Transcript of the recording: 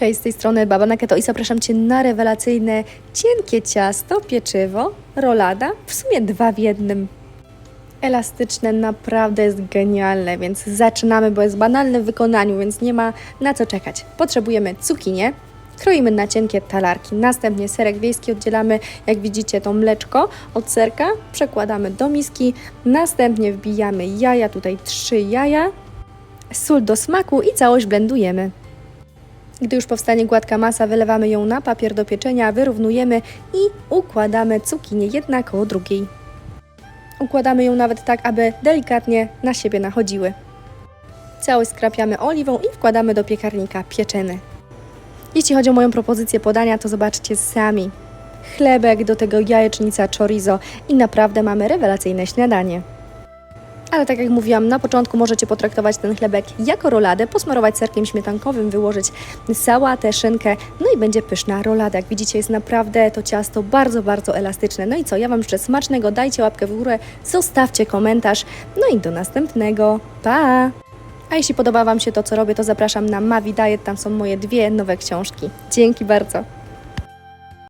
Cześć, z tej strony Baba Naketo i zapraszam Cię na rewelacyjne, cienkie ciasto, pieczywo, rolada, w sumie dwa w jednym. Elastyczne naprawdę jest genialne, więc zaczynamy, bo jest banalne w wykonaniu, więc nie ma na co czekać. Potrzebujemy cukinię, kroimy na cienkie talarki, następnie serek wiejski oddzielamy, jak widzicie, to mleczko od serka, przekładamy do miski, następnie wbijamy jaja, tutaj trzy jaja, sól do smaku i całość blendujemy. Gdy już powstanie gładka masa, wylewamy ją na papier do pieczenia, wyrównujemy i układamy cukinię jedna koło drugiej. Układamy ją nawet tak, aby delikatnie na siebie nachodziły. Całość skrapiamy oliwą i wkładamy do piekarnika pieczeny. Jeśli chodzi o moją propozycję podania, to zobaczcie sami. Chlebek, do tego jajecznica chorizo i naprawdę mamy rewelacyjne śniadanie. Ale tak jak mówiłam na początku, możecie potraktować ten chlebek jako roladę, posmarować serkiem śmietankowym, wyłożyć sałatę, szynkę, no i będzie pyszna rolada. Jak widzicie, jest naprawdę to ciasto bardzo, bardzo elastyczne. No i co, ja Wam życzę smacznego, dajcie łapkę w górę, zostawcie komentarz, no i do następnego. Pa! A jeśli podoba Wam się to, co robię, to zapraszam na Mavi Diet, tam są moje dwie nowe książki. Dzięki bardzo!